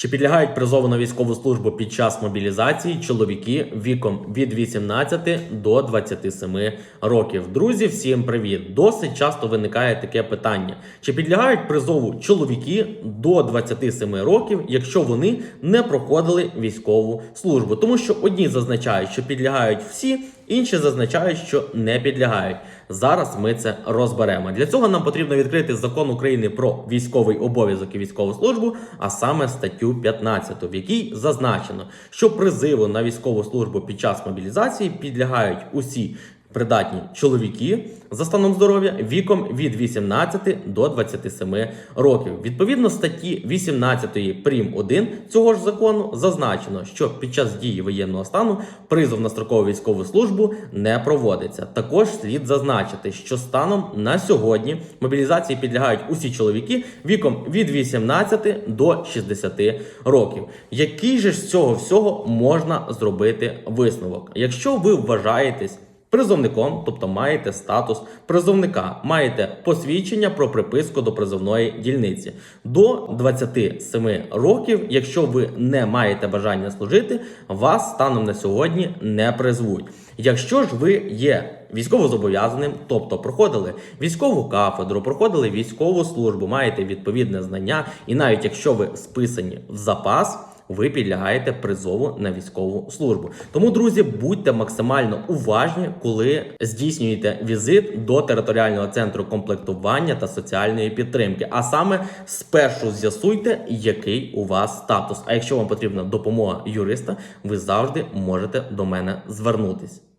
Чи підлягають призову на військову службу під час мобілізації чоловіки віком від 18 до 27 років? Друзі, всім привіт! Досить часто виникає таке питання: чи підлягають призову чоловіки до 27 років, якщо вони не проходили військову службу? Тому що одні зазначають, що підлягають всі, інші зазначають, що не підлягають. Зараз ми це розберемо. Для цього нам потрібно відкрити закон України про військовий обов'язок і військову службу, а саме статтю 15, в якій зазначено, що призиву на військову службу під час мобілізації підлягають усі. Придатні чоловіки за станом здоров'я віком від 18 до 27 років. Відповідно статті 18 прим 1 цього ж закону зазначено, що під час дії воєнного стану призов на строкову військову службу не проводиться. Також слід зазначити, що станом на сьогодні мобілізації підлягають усі чоловіки віком від 18 до 60 років. Який же з цього всього можна зробити висновок? Якщо ви вважаєтесь Призовником, тобто маєте статус призовника, маєте посвідчення про приписку до призовної дільниці до 27 років. Якщо ви не маєте бажання служити, вас станом на сьогодні не призвуть. Якщо ж ви є військовозобов'язаним, тобто проходили військову кафедру, проходили військову службу, маєте відповідне знання, і навіть якщо ви списані в запас ви підлягаєте призову на військову службу. Тому, друзі, будьте максимально уважні, коли здійснюєте візит до територіального центру комплектування та соціальної підтримки. А саме спершу з'ясуйте, який у вас статус. А якщо вам потрібна допомога юриста, ви завжди можете до мене звернутись.